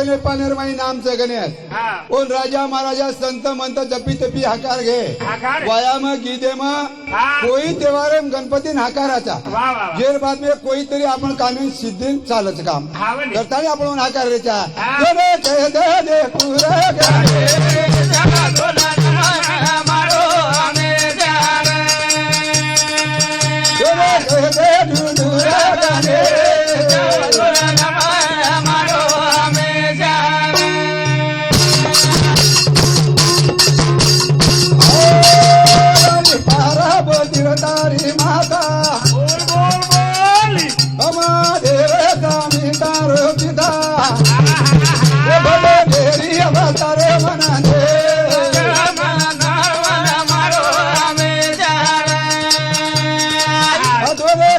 रोपेले पानेर माई नामचं गणेश कोण राजा महाराजा संत मंत जपी तपी हाकार घे. वयाम गीदेम हा. कोई तेवारे गणपतीन हाकाराचा. जेर बाद में कोई तरी आपण कामी सिद्धीन चालच काम हा. करताना आपण हाकार रेचा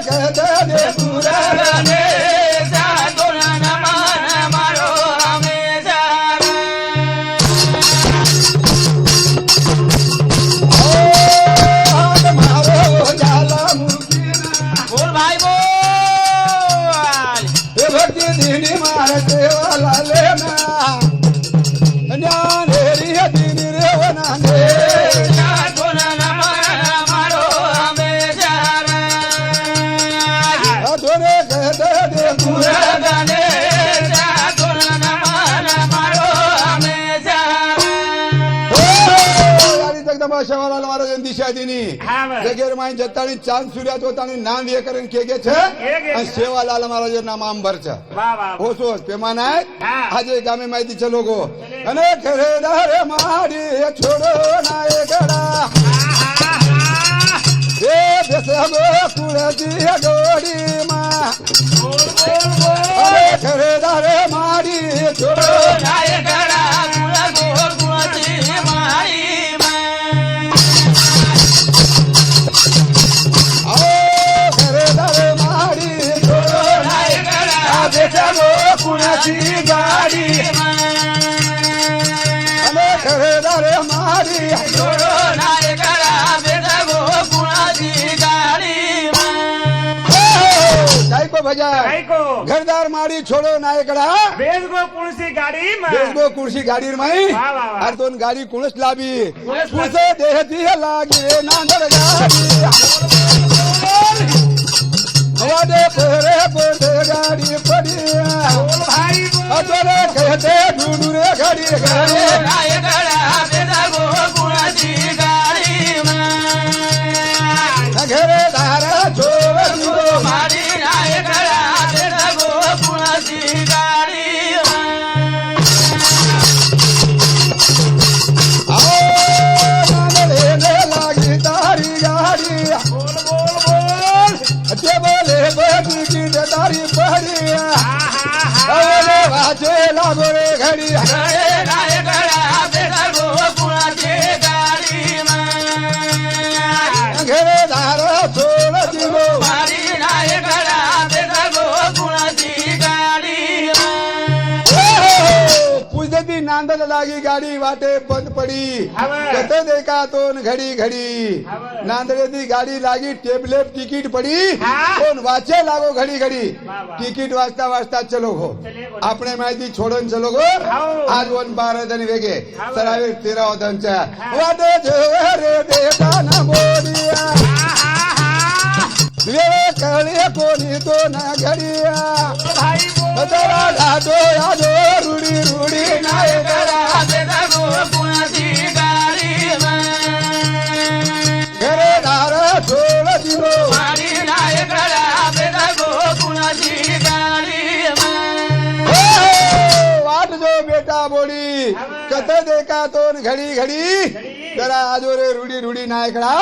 अधोरे यारी जगदंबा शेवालाल महाराज दिशा दिनी हा बरं. जगेर माई जत्तानी चांद सूर्यात होतानी नाम ये करून के गे छे हे गे आणि छे. शेवालाल महाराज नाम अंबर छ हो सोच पेमान आहे हा. आज काय को भजा घरदार माडी छोडो नायकडा बेसगो गाडी बेसगो कुर्सी गाडीर माई. अरे दोन गाडी कोणच लावी? तुझे देह दिह लागे. नांदर गाडी. वाडे परे परे गाडी पडी. कहते ढूंढुरे गाडी गाडी लागी गाडी वाटे बंद पडी. कत देखा तो घडी घडी. नांदळेची गाडी लागी टेबलेट तिकीट पडी. कोण वाचे लागो घडी घडी. तिकीट वाचता वाचता चलो हो. गो आपण माहिती छोडून चलो हो. गो आज वन बारा जण वेगे. सरावे तेरा होतांच्या वाटे वेळ कळे कोणी तो ना घडिया जरा घाटो राजो रुडी रुडी नाही घरे दार ठोळ दिलो वाट जो बेटा बोडी कत देखा तो घडी घडी जरा आजो रे रुडी रुडी नाही खडा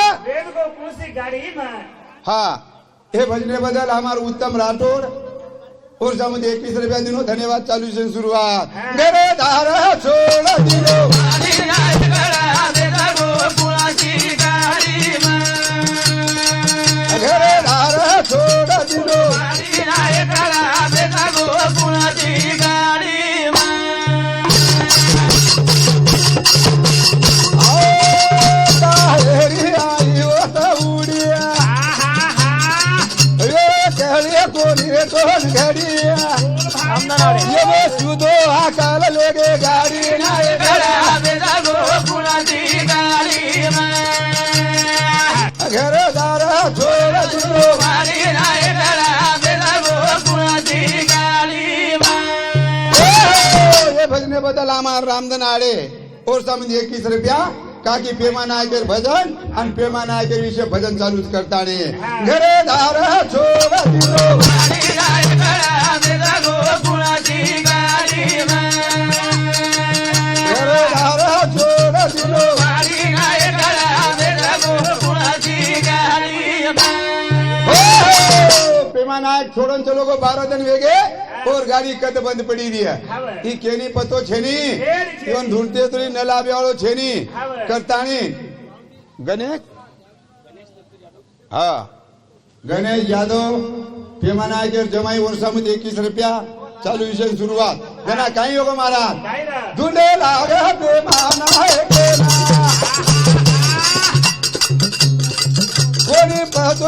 हा। हे भजनेबद्दल आम्हाला उत्तम राठोड. पुरुषामध्ये एकवीस रुपया दिनो धन्यवाद चालू सुरुवात. हे भजने बद्दल रामधन आडे ओरसामध्ये म्हणजे एकवीस रुपया काकी पेमा नायकर भजन आणि पेमा नायकर विषय भजन चालूच करताने. घरे दार हो, हो, हो. पेमा नायक छोड़न चलो गो बारह दिन वेगे. और गाड़ी कद बंद पड़ी रही है? ई केनी पतो छेनी? इवन ढूंढते तो न लाभे वालो छेनी। करतानी? गणेश? हा। गणेश यादव पेमा नायकर जमाई वर्षामध्ये एकवीस रुपया। चालू विषय सुरुवात गणा काही योग महाराज? काय रा धुंडे लाग पेमा नायकेला कोणी पाहतो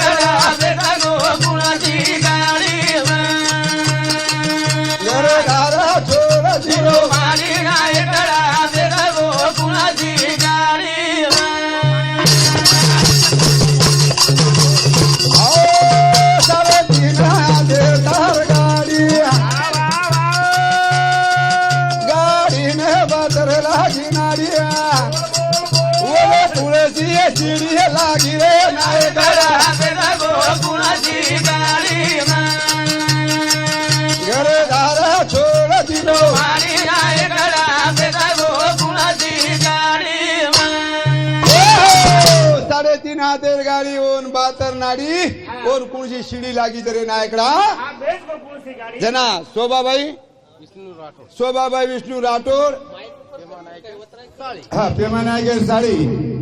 ओ, साडेतीन हातेर गाडी ओन बातर नाडी ओन कुणशी शिडी लागी तरी नायकडा. हा जना शोभाबाई. शोभाबाई विष्णू राठोड. हा पेमा नायकर साडी.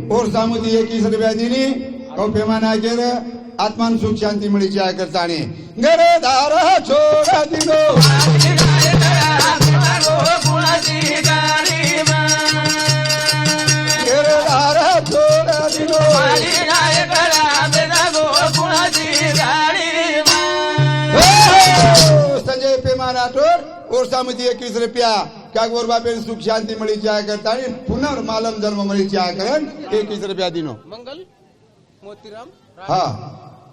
और सामुदी एकवीस रुपया दिली. और पेमा नायकर आत्मान सुख शांती मिळीची आहे करताने. घरदार छोड दिलो. सामुदी एकवीस रुपया. कागोर बापेन सुख शांती मिळीची आहे करताने पुनर्मालम जन्म मिळीची आहे करण एकवीस रुपया दिनो. मंगल मोतीराम हा.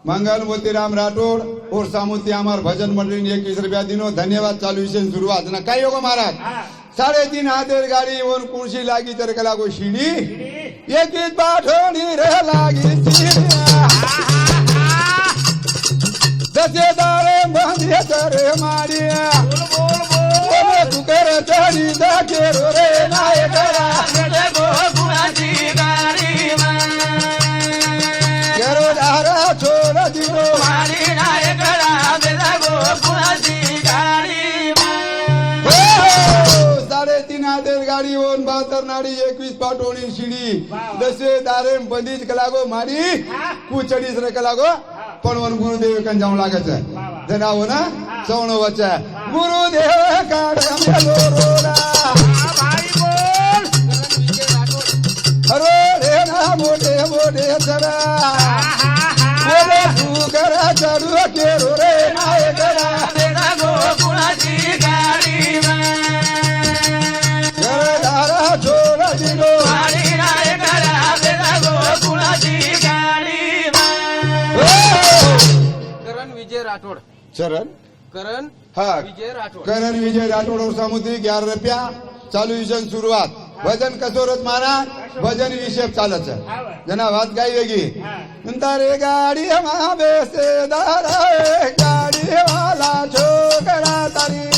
मंगल मोतीराम राठोड और सामुती आमार भजन मंडळी एकवीस रुपया दिनो. धन्यवाद चालू विषय सुरुवात. ना काय योग महाराज? हा. साडेतीन हातेर गाडी वर कुणशी लागी तर कला गो शिडी एकवीस पाठवणी रे दारे ओले तुकर चढी दाखे रो रे नाय करा घरदारा छोड दिलो हो, साडेतीन हातेर गाडी ओन बहात्तर नाडी एकवीस पाठवणी शिडी दसे दारे बंदीच कलागो माडी कुचडीस रे कलागो पण वन गुरुदेव कन जाऊ लागत जनाव ना सवण वच गुरुदेव काढ मेलो रोडा भाई बोल अरे रे ना मोठे मोठे चढा बोले तू राठोड. चरण करण हा. विजय राठोड. करण विजय राठोड और सामुद्री ग्यारह रुपया चालू विषय सुरुवात. वजन कसोरच मारा? भजन हिशेब चालच जना वाद गाई वेगळी. नंतर गाडी हमा बेसेदार गाडी वाला छोकरा तारी.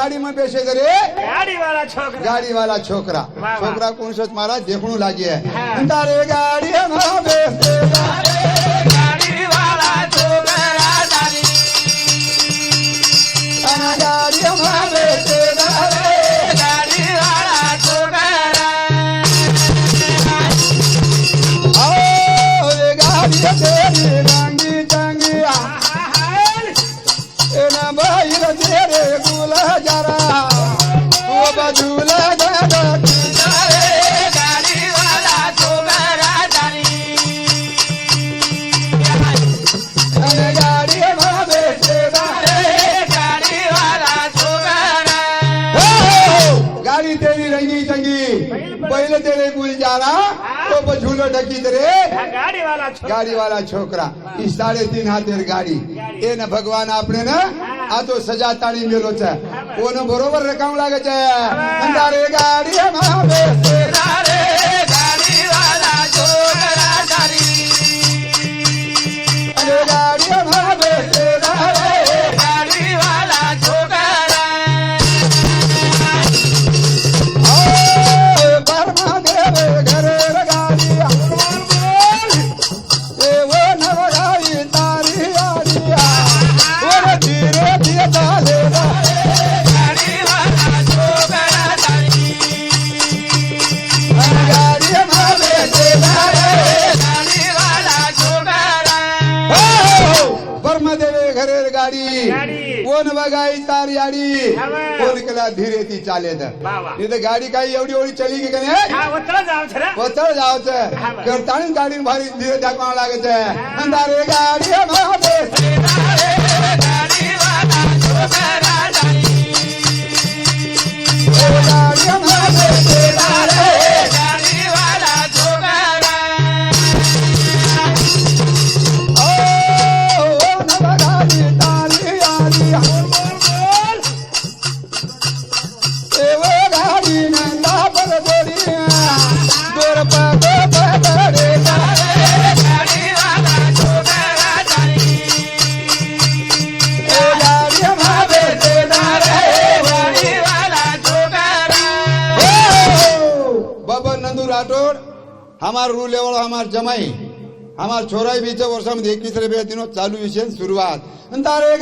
ગાડીમાં બેસે દરે ગાડી વાળા છોકરા ગાડી વાળા છોકરા વાહ, વાહ. છોકરા કોણ છે મારા દેખણું લાગે હા. તારે ગાડીમાં બેસે દારે અને ગાડીમાં બેસે દારે આવો રે ગાડી ઢકી તરે આ ગાડી વાળા છોકરા. એ સાડે તીન હાથેર ગાડી. એને ભગવાન આપણે ને આ તો સજા તાળી મેલો છે. કોનો બરોબર રકામ લાગે છે? ગાડી ना धीरे ती चाले तर गाडी काही एवढी एवढी चली की नाही? वचळ जावचं करता गाडी भारी धीरे दाखवा लागत. अंधारे गाडी हमार रू लेवल हमार जमाई हमार छोराई बीच वर्षा मध्ये एकवीस रे बे दिनो चालू विषय सुरुवात तारे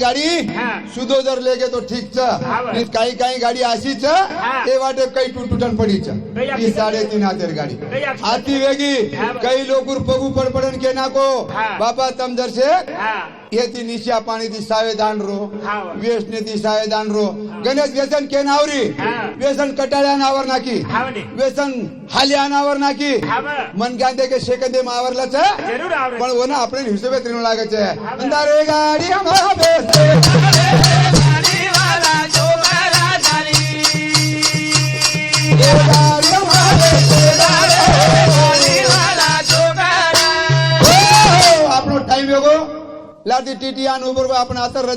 गाडी जर लेगे तो ठीक छ बरं. आणि काही काही गाडी अशी छ हा. ते वाटे काही तुटून पडी छ काही ही. साडेतीन हातेर गाडी. आती वेगी. काही लोक पगू पडपडन के नाको. बापा तम जरसे येती निशा पाणी ती सावेदान रो बरं. व्यसने ती सावेदान रो गणेश व्यसन के नावरी. व्यसन कटाळे अनावर नाकी. व्यसन हाली अनावर नाकी. मन गांधे के शेकंदे मावरलाच. पण वन ना आपण हिशोबे त्रिनू लागायचे. अंधारे गाडी आम्हाला हो, हो, टीटी आणि उभर आपण आता